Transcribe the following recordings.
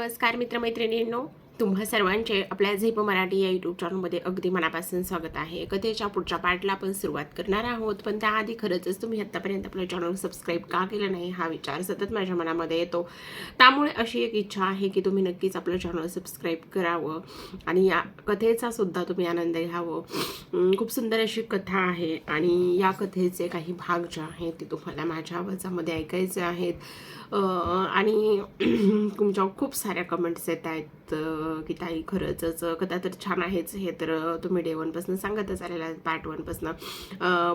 नमस्कार मित्रमैत्रिणींनो तुम्हा सर्वांचे आपल्या झेप मराठी या यूट्यूब चॅनलमध्ये अगदी मनापासून स्वागत आहे. कथेच्या पुढच्या पार्टला आपण सुरुवात करणार आहोत पण त्याआधी खरंच तुम्ही आत्तापर्यंत आपलं चॅनल सबस्क्राईब का केलं नाही हा विचार सतत माझ्या मनामध्ये येतो. त्यामुळे अशी एक इच्छा आहे की तुम्ही नक्कीच आपलं चॅनल सबस्क्राईब करावं आणि या कथेचा सुद्धा तुम्ही आनंद घ्यावं. खूप सुंदर अशी कथा आहे आणि या कथेचे काही भाग जे आहेत ते तुम्हाला माझ्या आवाजामध्ये ऐकायचे आहेत. आणि तुमच्या खूप साऱ्या कमेंट्स येत आहेत की ताई खरंच कथा तर छान आहेच हे तर तुम्ही डे वनपासून सांगतच आलेला पार्ट वनपासून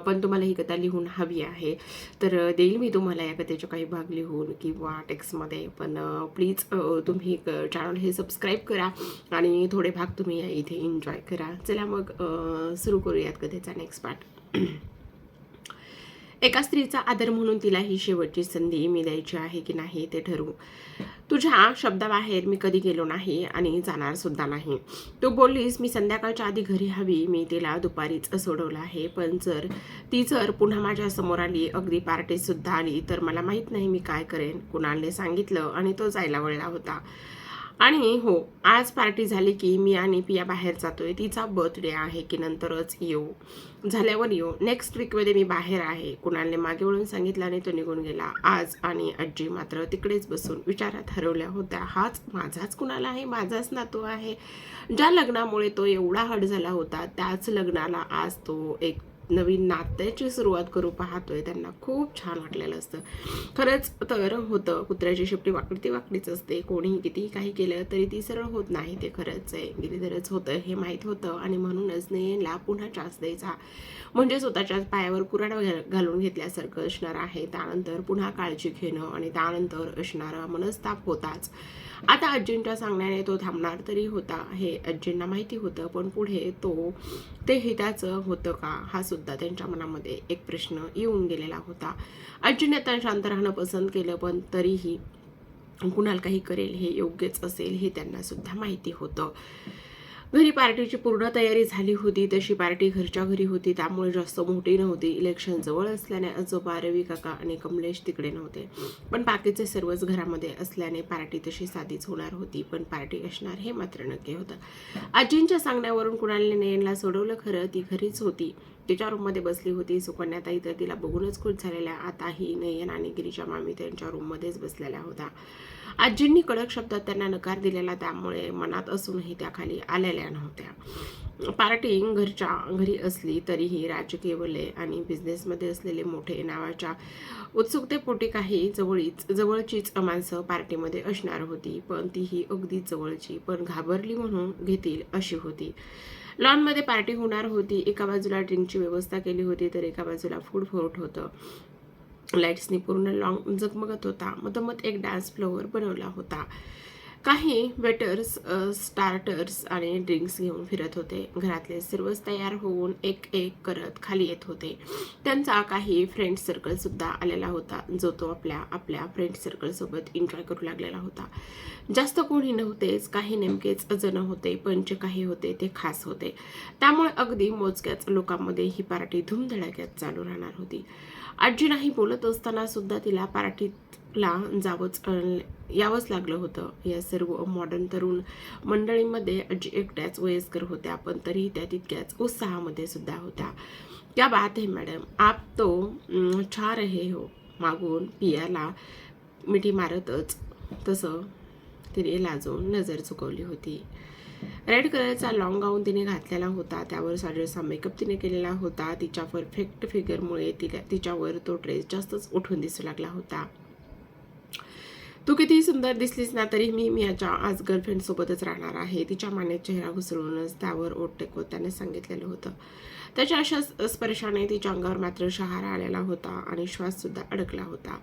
पण तुम्हाला ही कथा लिहून हवी आहे. तर देईल मी तुम्हाला या कथेचे काही भाग लिहून किंवा टेक्स्टमध्ये पण प्लीज तुम्ही चॅनल हे सबस्क्राईब करा आणि थोडे भाग तुम्ही या इथे एन्जॉय करा. चला मग सुरू करूयात कथेचा नेक्स्ट पार्ट एका स्त्रीचा आदर म्हणून तिला ही शेवटची संधी मी द्यायची आहे की नाही ते ठरवू. तुझ्या शब्दाबाहेर मी कधी गेलो नाही आणि जाणार सुद्धा नाही. तू बोललीस मी संध्याकाळच्या आधी घरी हवी. मी तिला दुपारीच सोडवलं आहे. पण जर ती जर पुन्हा माझ्यासमोर आली अगदी पार्टीसुद्धा आली तर मला माहीत नाही मी काय करेन. कुणालने सांगितलं आणि तो जायला वळला होता. आणि हो आज पार्टी झाली की मी आणि पिया बाहेर जातोय. तिचा बर्थडे आहे की नंतरच येऊ. झाल्यावर येऊ. नेक्स्ट वीकमध्ये मी बाहेर आहे. कुणालने मागे वळून सांगितलं आणि तो निघून गेला. आज आणि आजी मात्र तिकडेच बसून विचारात हरवल्या होत्या. हाच माझाच कुणाला आहे? माझाच नातू आहे. ज्या लग्नामुळे तो एवढा हड झाला होता त्याच लग्नाला आज तो एक नवीन नात्याची सुरुवात करू पाहतोय. त्यांना खूप छान वाटलेलं असतं. खरंच तर होतं. कुत्र्याची शेपटी वाकडी ती वाकडीच असते. कोणीही कितीही काही केलं तरी ती सरळ होत नाही. ते खरंच आहे. गिरीधरच होतं. हे माहीत होतं. आणि म्हणूनच नेला पुन्हा चान्स द्यायचा. म्हणजे स्वतःच्याच पायावर कुराड घालून घेतल्यासारखं असणार आहे. त्यानंतर पुन्हा काळजी घेणं आणि त्यानंतर असणारा मनस्ताप होताच. आता आजींच्या सांगण्याने तो थांबणार तरी होता हे आजींना माहिती होतं पण पुढे तो ते हिताचं होतं का हा सुद्धा त्यांच्या मनामध्ये एक प्रश्न येऊन गेलेला होता. आजीने आता शांत राहणं पसंत केलं पण तरीही कुणाल काही करेल हे योग्यच असेल हे त्यांना सुद्धा माहिती होतं. घरी पार्टीची पूर्ण तयारी झाली होती तशी पार्टी घरच्या घरी होती त्यामुळे जास्त मोठी नव्हती. इलेक्शन जवळ असल्याने आजोबा रवी काका आणि कमलेश तिकडे नव्हते. पण बाकीचे सर्वच घरामध्ये असल्याने पार्टी तशी साधीच होणार होती. पण पार्टी असणार हे मात्र नक्की होतं. आजींच्या सांगण्यावरून कुणाल नयनला सोडवलं खरं ती घरीच होती. तिच्या रूममध्ये बसली होती. सुकन्याताई तर तिला बघूनच खुश झालेल्या. आताही नयन आणि गिरीच्या मामी त्यांच्या रूममध्येच बसलेल्या होत्या. आजींनी कडक शब्दात त्यांना नकार दिलेला त्यामुळे मनात असूनही त्या खाली आलेल्या नव्हत्या. पार्टी घरच्या घरी असली तरीही राजकीय वले आणि बिझनेसमध्ये असलेले मोठे नावाच्या उत्सुकतेपोटी काही जवळीच जवळचीच माणसं पार्टीमध्ये असणार होती. पण तीही अगदी जवळची पण घाबरली म्हणून घेतील अशी होती. लॉनमध्ये पार्टी होणार होती. एका बाजूला ड्रिंकची व्यवस्था केली होती तर एका बाजूला फूड फोर्ट होतं. लाईट्सनी पूर्ण लॉंग जगमगत होता. मधोमध एक डान्स फ्लोअर बनवला होता. काही वेटर्स स्टार्टर्स आणि ड्रिंक्स घेऊन फिरत होते. घरातले सर्वच तयार होऊन एक एक करत खाली येत होते. त्यांचा काही फ्रेंड सर्कलसुद्धा आलेला होता जो तो आपल्या आपल्या फ्रेंड सर्कलसोबत एन्जॉय करू लागलेला होता. जास्त कोणी नव्हतेच काही नेमकेच जण होते पण जे काही होते ते खास होते. त्यामुळे अगदी मोजक्याच लोकांमध्ये ही पार्टी धूमधडाक्यात चालू राहणार होती. आजी नाही बोलत असताना सुद्धा तिला ला जावंच यावंच लागलं होतं. या सर्व मॉडर्न तरुण मंडळींमध्ये आजी एकट्याच वयस्कर होत्या पण तरीही त्या तितक्याच उत्साहामध्ये सुद्धा होत्या. क्या बात है मॅडम आप तो अं, छा रहे हो मागून पियाला मिठी मारतच. तसं तिने लाजून नजर चुकवली होती. रेड कलरचा लॉंग गाऊन तिने घातलेला होता. त्यावर साजेसा मेकअप तिने केलेला होता. तिच्या परफेक्ट फिगरमुळे तिला तिच्यावर तो ड्रेस जास्तच उठून दिसू लागला होता. तू कितीही सुंदर दिसलीस ना तरी मी माझ्या आज गर्लफ्रेंडसोबतच राहणार आहे. तिच्या माने चेहरा घुसळूनच त्यावर ओट टेकवत त्याने सांगितलेलं होतं. त्याच्या अशा स्पर्शाने तिच्या अंगावर मात्र शहारा आलेला होता आणि श्वाससुद्धा अडकला होता.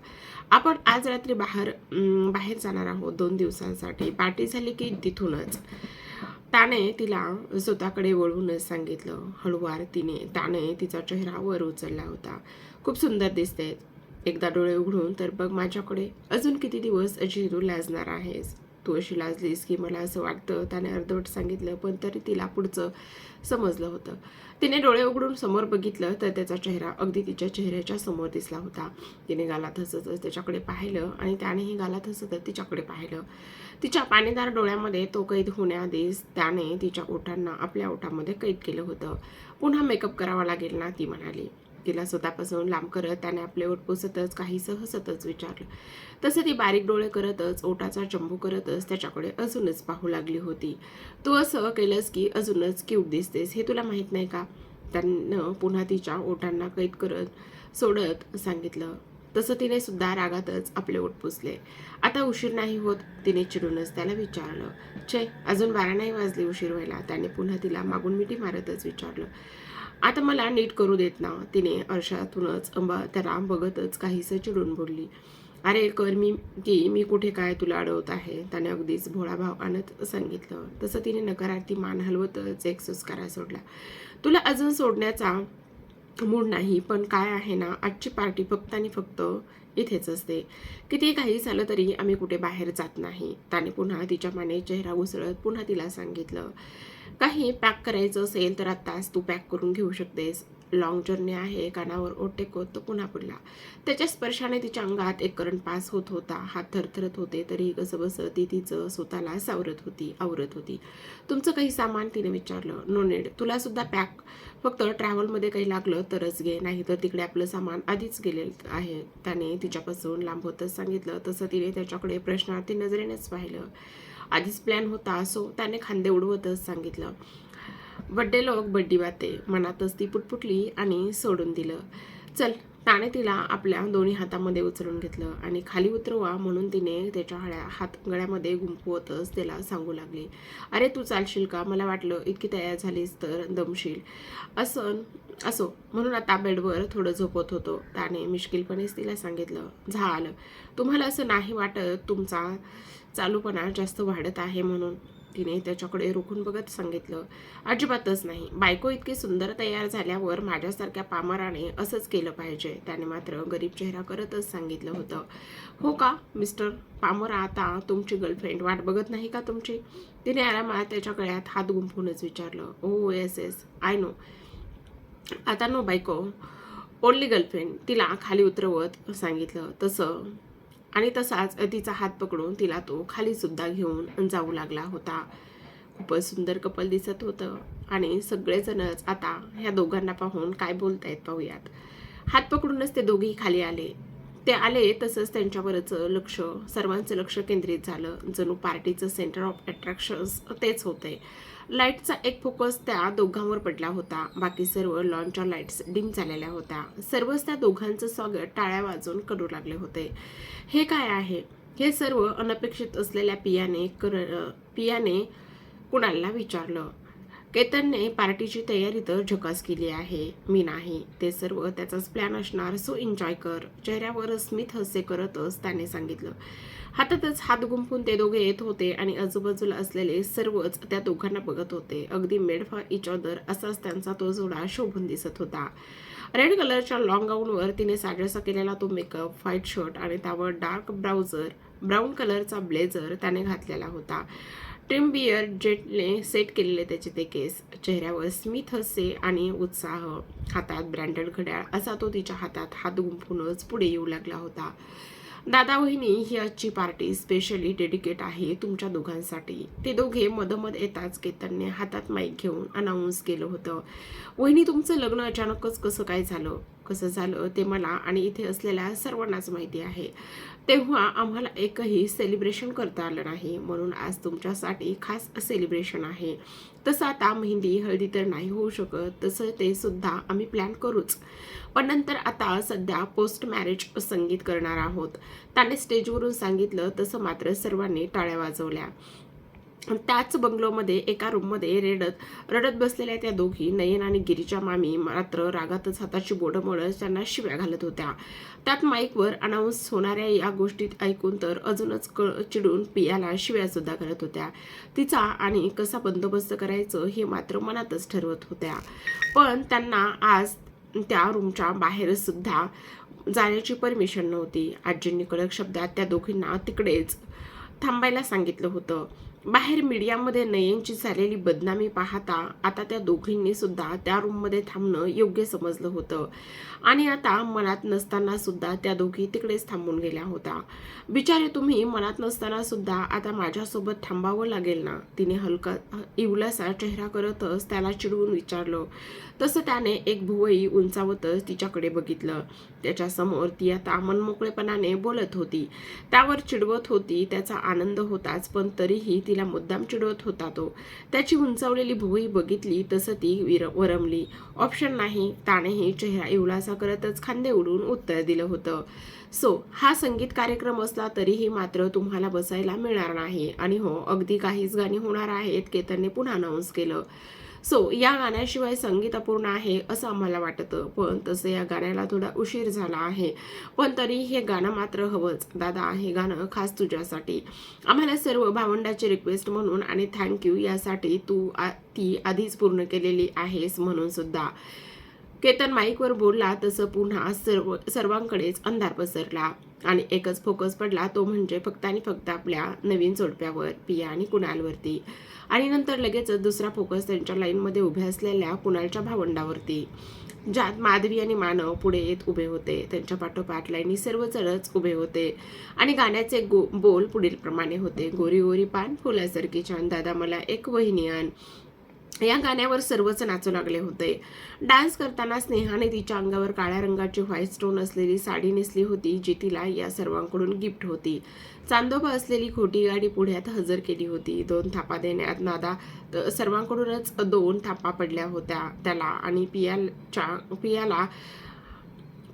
आपण आज रात्री बाहेर बाहेर जाणार आहोत दोन दिवसांसाठी. पार्टी झाली की तिथूनच. त्याने तिला स्वतःकडे वळवूनच सांगितलं. हळूवार तिने त्याने तिचा चेहरा वर उचलला होता. खूप सुंदर दिसते. एकदा डोळे उघडून तर बघ माझ्याकडे अजून किती दिवस अजिरू लाजणार आहेस? तू अशी लाजलीस की मला असं वाटतं त्याने अर्धवट सांगितलं पण तरी तिला पुढचं समजलं होतं. तिने डोळे उघडून समोर बघितलं तर त्याचा चेहरा अगदी तिच्या चेहऱ्याच्या समोर दिसला होता. तिने गालात हसतच त्याच्याकडे पाहिलं आणि त्यानेही गालात हसतच तिच्याकडे पाहिलं. तिच्या पाणीदार डोळ्यामध्ये तो कैद होण्याआधीच त्याने तिच्या ओठांना आपल्या ओठामध्ये कैद केलं होतं. पुन्हा मेकअप करावा लागेल ना ती म्हणाली. तिला स्वतःपासून लांब करत त्याने आपले ओठ पुसतच काही सहसतच विचारलं. तसं ती बारीक डोळे करतच ओटाचा चंबू करतच त्याच्याकडे अजूनच पाहू लागली होती. तू असं केलंस की अजूनच क्यूट दिसतेस हे तुला माहीत नाही का? त्यानं पुन्हा तिच्या ओठांना कैद करत सोडत सांगितलं. तसं तिने सुद्धा रागातच आपले ओठ पुसले. आता उशीर नाही होत तिने चिडूनच त्याला विचारलं. छे अजून बारा नाही वाजले उशीर व्हायला. त्याने पुन्हा तिला मागून मिठी मारतच विचारलं. आता मला नीट करू देत ना. तिने अर्शातूनच अंबा त्याला बघतच काहीसं चिडून बोलली. अरे कर मी की मी कुठे काय तुला अडवत आहे? त्याने अगदीच भोळा भाव आणत सांगितलं. तसं तिने नकारार्थी मान हलवतच एक सुस्कारा सोडला. तुला अजून सोडण्याचा मूड नाही पण काय आहे ना आजची पार्टी फक्त आणि फक्त इथेच असते. किती काही झालं तरी आम्ही कुठे बाहेर जात नाही. त्याने पुन्हा तिच्या माने चेहरा घुसळत पुन्हा तिला सांगितलं काही पॅक करायचं असेल तर आत्ताच तू पॅक करून घेऊ शकतेस. लॉंग जर्नी आहे कानावर ओट टेकवत तो पुन्हा पडला त्याच्या स्पर्शाने तिच्या अंगात एक करंट पास होत होता. हात थरथरत होते तरी कसं बसं ती तिचं स्वतःला सावरत होती आवरत होती. तुमचं काही सामान तिने विचारलं. नो नेड तुला सुद्धा पॅक फक्त ट्रॅव्हलमध्ये काही लागलं तरच घे नाही तर तिकडे आपलं सामान आधीच गेलेलं आहे. त्याने तिच्यापासून लांब होतच सांगितलं. तसं तिने त्याच्याकडे प्रश्नार्थी नजरेनेच पाहिलं. आधीच प्लॅन होता असो त्याने खांदे उडवतच सांगितलं. बड्डे लोक बड्डी बाते. मनातच ती पुटपुटली आणि सोडून दिलं. चल त्याने तिला आपल्या दोन्ही हातामध्ये उचलून घेतलं आणि खाली उतरवा म्हणून तिने त्याच्या हळ्या हात गळ्यामध्ये गुंपवतच त्याला सांगू लागली. अरे तू चालशील का? मला वाटलं इतकी तयार झालीस तर दमशील. असं असो. म्हणून आता बेडवर थोडं झोपत होतो. त्याने मिश्किलपणेच तिला सांगितलं. झालं. तुम्हाला असं नाही वाटत तुमचा चालूपणा जास्त वाढत आहे म्हणून? तिने त्याच्याकडे रोखून बघत सांगितलं अजिबातच नाही. बायको इतकी सुंदर तयार झाल्यावर माझ्यासारख्या पामराने असंच केलं पाहिजे. त्याने मात्र गरीब चेहरा करतच सांगितलं होतं. हो का मिस्टर पामरा आता तुमची गर्लफ्रेंड वाट बघत नाही का तुमची? तिने आरामात त्याच्या गळ्यात हात गुंफूनच विचारलं. Oh yes yes I know आता नो बायको ओनली गर्लफ्रेंड तिला खाली उतरवत सांगितलं. तसं आणि तसाच तिचा हात पकडून तिला तो खाली सुद्धा घेऊन जाऊ लागला होता. खूपच सुंदर कपल दिसत होतं. आणि सगळेजणच आता ह्या दोघांना पाहून काय बोलतायत पाहूयात. हात पकडूनच ते दोघेही खाली आले. ते आले तसंच त्यांच्यावरच लक्ष सर्वांचं लक्ष केंद्रित झालं. जणू पार्टीचं सेंटर ऑफ अट्रॅक्शन्स तेच होते लाईटचा एक फोकस त्या दोघांवर पडला होता. बाकी सर्व लॉनच्या लाईट्स डिम झालेल्या होत्या. सर्वच त्या दोघांचं स्वागत टाळ्या वाजून करू लागले होते. हे काय आहे? हे सर्व अनपेक्षित असलेल्या पियाने कर पियाने कुणाला विचारलं? केतनने पार्टीची तयारी तर झकास केली आहे. मी नाही. ते सर्व त्याचाच प्लॅन असणार. सो एन्जॉय कर. चेहऱ्यावर स्मित हसे करतच त्याने सांगितलं. हातातच हात गुंफून ते दोघे येत होते आणि आजूबाजूला असलेले सर्वच त्या दोघांना बघत होते. अगदी मेड फॉर इच अदर असाच त्यांचा तो जोडा शोभून दिसत होता. रेड कलरच्या लॉंग गाऊनवर तिने साजेसा केलेला तो मेकअप व्हाईट शर्ट आणि त्यावर डार्क ब्राउझर ब्राऊन कलरचा ब्लेझर त्याने घातलेला होता. ट्रिम बियर जेटने सेट केलेले त्याचे ते केस. चेहऱ्यावर स्मिथ हसे आणि उत्साह. हातात ब्रँडेड घड्याळ असा तो तिच्या हातात हात गुंफूनच पुढे येऊ लागला होता. दादा वहिनी ही आजची पार्टी स्पेशली डेडिकेट आहे तुमच्या दोघांसाठी. ते दोघे मधोमध येताच केतनने हातात माईक घेऊन अनाऊन्स केलं होतं. वहिनी तुमचं लग्न अचानकच कसं काय झालं? कसं झालं ते मला आणि इथे असलेल्या सर्वांनाच माहिती आहे. तेव्हा आम्हाला एकही सेलिब्रेशन करता आलं नाही. म्हणून आज तुमच्यासाठी खास सेलिब्रेशन आहे. तसं आता मेहंदी हळदी तर नाही होऊ शकत. तसं ते सुद्धा आम्ही प्लॅन करूच. पण नंतर आता सध्या पोस्ट मॅरेज संगीत करणार आहोत. त्याने स्टेजवरून सांगितलं तसं मात्र सर्वांनी टाळ्या वाजवल्या. त्याच बंगलोमध्ये एका रूममध्ये रेडत रडत बसलेल्या त्या दोघी नयन आणि गिरीच्या मामी मात्र रागातच हाताची बोडं मळत त्यांना शिव्या घालत होत्या. त्यात माईकवर अनाऊन्स होणाऱ्या या गोष्टीत ऐकून तर अजूनच क चिडून पियाला शिव्यासुद्धा घालत करत होत्या. तिचा आणि कसा बंदोबस्त करायचं हे मात्र मनातच ठरवत होत्या. पण त्यांना आज त्या रूमच्या बाहेरसुद्धा जाण्याची परमिशन नव्हती. आजींनी कडक शब्दात त्या दोघींना तिकडेच थांबायला सांगितलं होतं. बाहेर मीडियामध्ये नयनची झालेली बदनामी पाहता आता त्या दोघींनी सुद्धा त्या रूममध्ये थांबणं योग्य समजलं होतं. आणि आता मनात नसताना सुद्धा त्या दोघी तिकडेच थांबून गेल्या होत्या. बिचारे तुम्ही मनात नसताना सुद्धा आता माझ्यासोबत थांबावं लागेल ना? तिने हलका इवलासा चेहरा करतच त्याला चिडवून विचारलं. तसं त्याने एक भुवई उंचावतच तिच्याकडे बघितलं. त्याच्यासमोर ती आता मनमोकळेपणाने बोलत होती. त्यावर चिडवत होती त्याचा आनंद होताच पण तरीही तिला मुद्दाम चिडवत होता तो. त्याची उंचावलेली भुवई बघितली तसं ती विर वरमली. ऑप्शन नाही त्यानेही चेहरा इवलासा करतच खांदे उडून उत्तर दिलं होतं. सो हा संगीत कार्यक्रम असला तरीही मात्र तुम्हाला बसायला मिळणार नाही. आणि हो अगदी काहीच गाणी होणार आहेत केतनने पुन्हा अनाऊन्स केलं. सो या गाण्याशिवाय संगीत अपूर्ण आहे असं आम्हाला वाटतं. पण तसं या गाण्याला थोडा उशीर झाला आहे. पण तरी हे गाणं मात्र हवंच. दादा हे गाणं खास तुझ्यासाठी. आम्हाला सर्व भावंडाची रिक्वेस्ट म्हणून आणि थँक्यू यासाठी तू आ- ती आधीच पूर्ण केलेली आहेस म्हणून सुद्धा. केतन माईकवर बोलला तसं पुन्हा सर्व सर्वांकडेच अंधार पसरला. आणि एकच फोकस पडला तो म्हणजे फक्त आणि फक्त आपल्या नवीन जोडप्यावर पिया आणि कुणालवरती. आणि नंतर लगेचच दुसरा फोकस त्यांच्या लाईनमध्ये उभ्या असलेल्या कुणालच्या भावंडावरती. ज्यात माधवी आणि मानव पुढे येत उभे होते. त्यांच्या पाठोपाठ लाईनी सर्वजणच उभे होते. आणि गाण्याचे गो बोल पुढील प्रमाणे होते. गोरी गोरी पान फुलासारखी छान. दादा मला एक वहिनी आण. या गाण्यावर सर्वच नाचू लागले होते. डान्स करताना स्नेहाने तिच्या अंगावर काळ्या रंगाची व्हाईट स्टोन असलेली साडी नेसली होती जी तिला या सर्वांकडून गिफ्ट होती. चांदोबा असलेली खोटी गाडी पुढ्यात हजर केली होती. दोन थापा देण्यात नादा सर्वांकडूनच दोन थापा पडल्या होत्या त्याला आणि पियाच्या पियाला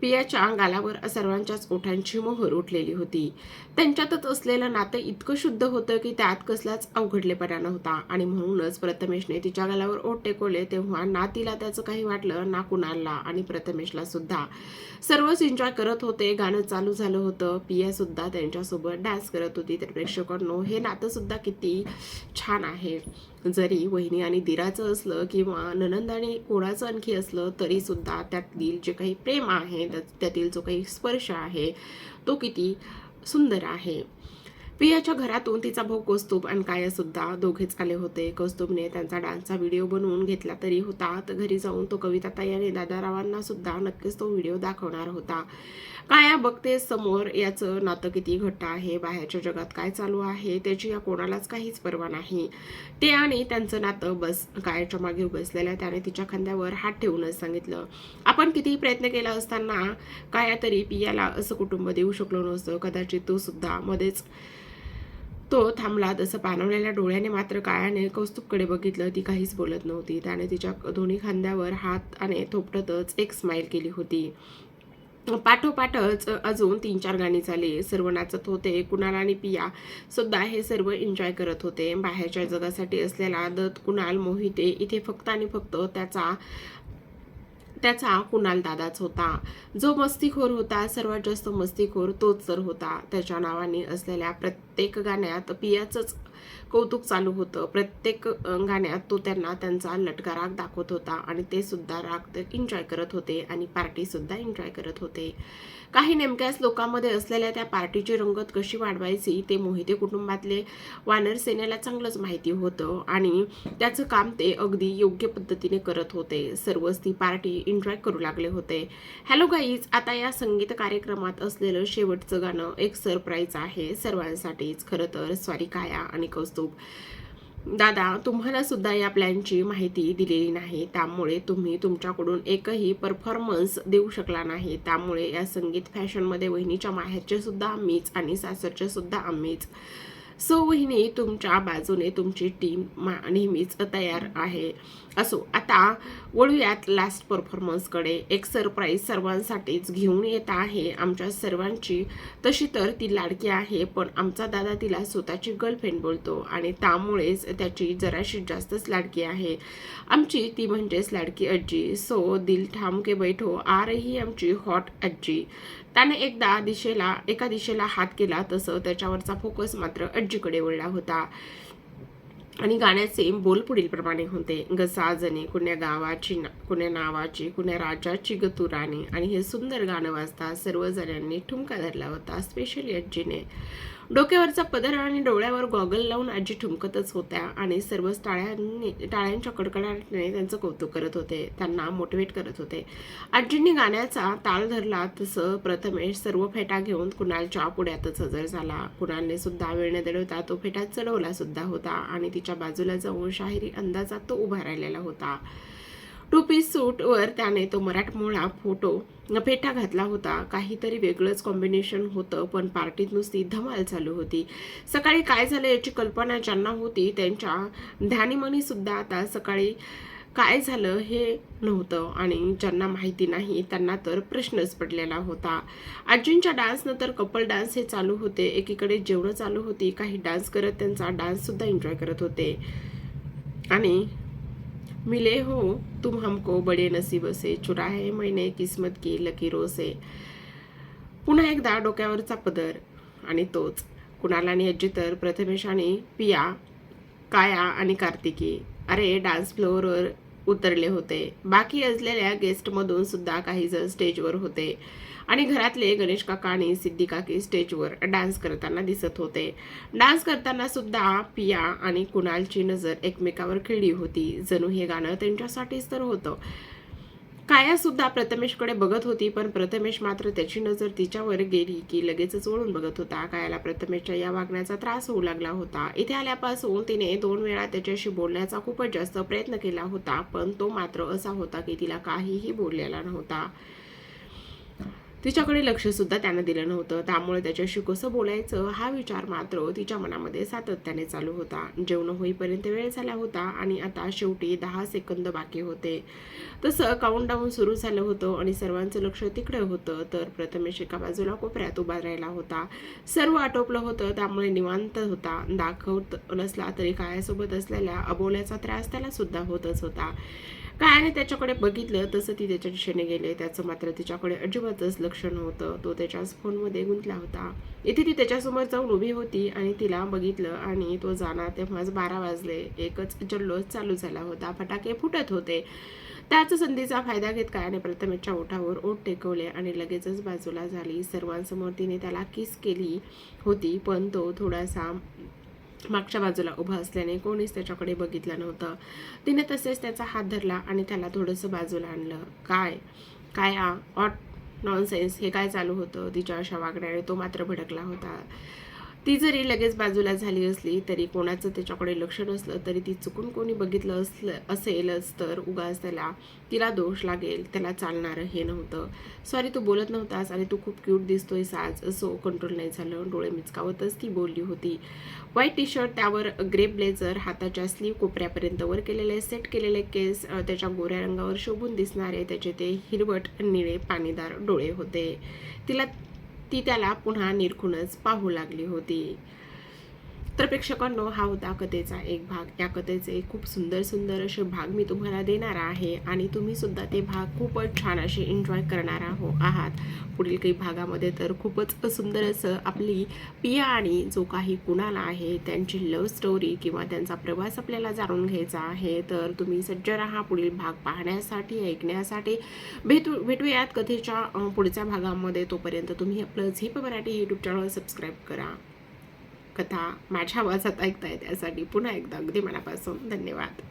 पियाच्या अंगालावर सर्वांच्याच ओठांची मोहर उठलेली होती. त्यांच्यातच असलेलं नातं इतकं शुद्ध होतं की त्यात कसलाच अवघडलेपणा नव्हता. आणि म्हणूनच प्रथमेशने तिच्या गालावर ओठ टेकवले तेव्हा ना तिला त्याचं काही वाटलं ना कुणालला आणि प्रथमेशला सुद्धा. सर्वच एन्जॉय करत होते गाणं चालू झालं होतं. पिया सुद्धा त्यांच्यासोबत डान्स करत होती. तर प्रेक्षकांनो हे नातं सुद्धा किती छान आहे. जरी वहिनी आणि दिराचं असलं किंवा ननंद आणि कोणाचं आणखी असलं तरीसुद्धा त्यातील जे काही प्रेम आहे त्यातील जो काही स्पर्श आहे तो किती सुंदर आहे. पियाच्या घरातून तिचा भाऊ कौस्तुभ आणि काया सुद्धा दोघेच आले होते. कौस्तुभने त्यांचा डान्सचा व्हिडिओ बनवून घेतला तरी होता. तर घरी जाऊन तो कविता ताई आणि दादारावांना सुद्धा नक्कीच तो व्हिडिओ दाखवणार होता. काया बघते समोर याचं नातं किती घट्ट आहे बाहेरच्या जगात काय चालू आहे त्याची या कोणालाच काहीच पर्वा नाही. ते आणि त्यांचं नातं बस कायाच्या मागे बसलेल्या त्याने तिच्या खांद्यावर हात ठेवूनच सांगितलं. आपण कितीही प्रयत्न केला असताना काया तरी पियाला असं कुटुंब देऊ शकलो नसतं. कदाचित तो सुद्धा मध्येच तो थांबला. तसं पाणवलेल्या डोळ्याने मात्र कायाने कौस्तुभकडे बघितलं. ती काहीच बोलत नव्हती. त्याने तिच्या दोन्ही खांद्यावर हात आणि थोपटतच एक स्माईल केली होती. पाठोपाठच अजून तीन चार गाणी झाली. सर्व नाचत होते कुणाल आणि पिया सुद्धा हे सर्व एन्जॉय करत होते. बाहेरच्या जगासाठी असलेला दत्त कुणाल मोहिते इथे फक्त आणि फक्त त्याचा त्याचा कुणाल दादाच होता. जो मस्तीखोर होता सर्वात जास्त मस्तीखोर तोच तर होता. त्याच्या नावाने असलेल्या प्रत्येक गाण्यात पियाचंच कौतुक चालू होतं. प्रत्येक गाण्यात तो त्यांना त्यांचा लटका राग दाखवत होता आणि ते सुद्धा राग एन्जॉय करत होते आणि पार्टी सुद्धा एन्जॉय करत होते. काही नेमक्याच लोकांमध्ये असलेल्या त्या पार्टीची रंगत कशी वाढवायची ते मोहिते कुटुंबातले वानर सेनेला चांगलंच माहिती होतं आणि त्याचं काम ते अगदी योग्य पद्धतीने करत होते. सर्वच ती पार्टी एन्जॉय करू लागले होते. हॅलो गाईज आता या संगीत कार्यक्रमात असलेलं शेवटचं गाणं एक सरप्राईज आहे. सर्वांसाठीच. खरं तर स्वारी काया आणि कौस्तुभ दादा तुम्हाला सुद्धा या प्लॅनची माहिती दिलेली नाही त्यामुळे तुम्ही तुमच्याकडून एकही परफॉर्मन्स देऊ शकला नाही. त्यामुळे या संगीत फॅशनमध्ये वहिनीच्या माहेरचे सुद्धा आम्हीच आणि सासरचे सुद्धा आम्हीच. सोवहिनी तुमच्या बाजूने तुमची टीम मा- नेहमीच तयार आहे. असो आता वळूयात लास्ट परफॉर्मन्सकडे एक सरप्राईज सर्वांसाठीच घेऊन येत आहे आमच्या सर्वांची. तशी तर ती लाडकी आहे पण आमचा दादा तिला स्वतःची गर्लफ्रेंड बोलतो आणि त्यामुळेच त्याची जराशी जास्तच लाडकी आहे. आमची ती म्हणजेच लाडकी आजी सो दिल ठाम के बैठो आ रही आमची हॉट आजी त्याने एकदा दिशेला एका दिशेला हात केला तसं त्याच्यावरचा फोकस मात्र आजीकडे वळला होता. आणि गाण्याचे बोल पुढील प्रमाणे होते. गसा जणे कुण्या गावाची ना कुण्या नावाची कुण्या राजाची गतुराने आणि हे सुंदर गाणं वाजता सर्वजणांनी ठुमका धरला होता स्पेशली आजीने डोक्यावरचा पदर आणि डोळ्यावर गॉगल लावून आजी ठुमकतच होत्या आणि सर्वच टाळ्यांनी टाळ्यांच्या कडकडाटाने त्यांचं कौतुक करत होते. त्यांना मोटिवेट करत होते. आजींनी गाण्याचा ताल धरला तसं प्रथमेश सर्व फेटा घेऊन कुणालच्या पुढ्यातच हजर झाला. कुणालने सुद्धा वेळ न दडवता तो फेटा चढवला सुद्धा होता आणि तिच्या बाजूला जाऊन शाहिरी अंदाजात तो उभा राहिलेला होता. टू पीस सूटवर त्याने तो मराठमोळा फोटो फेटा घातला होता. काहीतरी वेगळंच कॉम्बिनेशन होतं पण पार्टीत नुसती धमाल चालू होती. सकाळी काय झालं याची कल्पना ज्यांना होती त्यांच्या ध्यानीमनीसुद्धा आता सकाळी काय झालं हे नव्हतं आणि ज्यांना माहिती नाही त्यांना तर प्रश्नच पडलेला होता. आजींच्या डान्सनंतर कपल डान्स हे चालू होते. एकीकडे जेवणं चालू होती काही डान्स करत त्यांचा डान्ससुद्धा एन्जॉय करत होते. आणि मिले हो तुम हमको बडे नसीब से चुराहे मैंने किस्मत की लकीरों से। पुन्हा एकदा डोक्यावरचा पदर आणि तोच कुणाला आणि अज्जी तर प्रथमेश आणि पिया काया आणि कार्तिकी. अरे डान्स फ्लोअरवर उतरले होते. बाकी असलेल्या गेस्टमधून सुद्धा काही जण स्टेजवर होते. आणि घरातले गणेश काका आणि सिद्धी काकी स्टेजवर डान्स करताना दिसत होते. डान्स करताना सुद्धा पिया आणि कुणालची नजर एकमेकावर खेळली होती. जणू हे गाणं त्यांच्यासाठीच तर होतं. काया सुद्धा प्रथमेशकडे बघत होती पण प्रथमेश मात्र त्याची नजर तिच्यावर गेली की लगेचच ओळून बघत होता. कायाला प्रथमेशच्या या वागण्याचा त्रास होऊ लागला होता. इथे आल्यापासून तिने दोन वेळा त्याच्याशी बोलण्याचा खूपच जास्त प्रयत्न केला होता पण तो मात्र असा होता की तिला काहीही बोललेला नव्हता. तिच्याकडे लक्षसुद्धा त्यानं दिलं नव्हतं. त्यामुळे त्याच्याशी कसं बोलायचं हा विचार मात्र तिच्या मनामध्ये सातत्याने चालू होता. जेवण होईपर्यंत वेळ झाला होता आणि आता शेवटी दहा सेकंद बाकी होते. तसं काउंटडाऊन सुरू झालं होतं आणि सर्वांचं लक्ष तिकडे होतं. तर प्रथमेश एका बाजूला कोपऱ्यात उभा राहिला होता. सर्व आटोपलं होतं त्यामुळे निवांत होता. दाखवत नसला तरी कायासोबत असलेल्या अबोल्याचा त्रास त्याला सुद्धा होतच होता. कायाने त्याच्याकडे बघितलं तसं ती त्याच्या दिशेने गेले. त्याचं मात्र तिच्याकडे अजिबातच लक्ष नव्हतं. तो त्याच्याच फोनमध्ये गुंतला होता. इथे ती त्याच्यासमोर जाऊन उभी होती आणि तिला बघितलं आणि तो जाणार तेव्हाच बारा वाजले. एकच जल्लोष चालू झाला होता. फटाके फुटत होते. त्याच संधीचा फायदा घेत कायाने प्रथमेशच्या ओठावर ओठ टेकवले आणि लगेचच बाजूला झाली. सर्वांसमोर तिने त्याला किस केली होती पण तो थोडासा मागच्या बाजूला उभा असल्याने कोणीच त्याच्याकडे बघितलं नव्हतं. तिने तसेच त्याचा हात धरला आणि त्याला थोडंसं बाजूला आणलं. काय? काय आ? ऑट नॉनसेन्स हे काय चालू होतं? तिच्या अशा वागण्याने तो मात्र भडकला होता. ती जरी लगेच बाजूला झाली असली तरी कोणाचं त्याच्याकडे लक्ष नसलं तरी ती चुकून कोणी बघितलं असलं असेलच तर उगाच त्याला तिला दोष लागेल त्याला चालणारं हे नव्हतं. सॉरी तू बोलत नव्हतास आणि तू खूप क्यूट दिसतोय साज असो कंट्रोल नाही झालं. डोळे मिचकावतच ती बोलली होती. व्हाईट टी शर्ट त्यावर ग्रे ब्लेझर हाताच्या स्लीव कोपऱ्यापर्यंत वर केलेले सेट केलेले केस त्याच्या गोऱ्या रंगावर शोभून दिसणारे त्याचे ते हिरवट निळे पाणीदार डोळे होते. तिला ती त्याला पुन्हा निरखूनच पाहू लागली होती. तर प्रेक्षकांनो हा होता कथेचा एक भाग. या कथेचे खूप सुंदर सुंदर असे भाग मी तुम्हाला देणार आहे आणि तुम्ही सुद्धा ते भाग खूपच छान असे एन्जॉय करणार आहो आहात. पुढील काही भागामध्ये तर खूपच सुंदर असं आपली पिया आणि जो काही कुणाला आहे त्यांची लव्ह स्टोरी किंवा त्यांचा प्रवास आपल्याला जाणून घ्यायचा आहे तर तुम्ही सज्ज राहा. पुढील भाग पाहण्यासाठी ऐकण्यासाठी भेटू भेटूयात कथेच्या पुढच्या भागामध्ये. तोपर्यंत तुम्ही आपलं Zip Marathi YouTube channel subscribe करा. कथा माझ्या आवाजात ऐकताय त्यासाठी पुन्हा एकदा अगदी मनापासून धन्यवाद.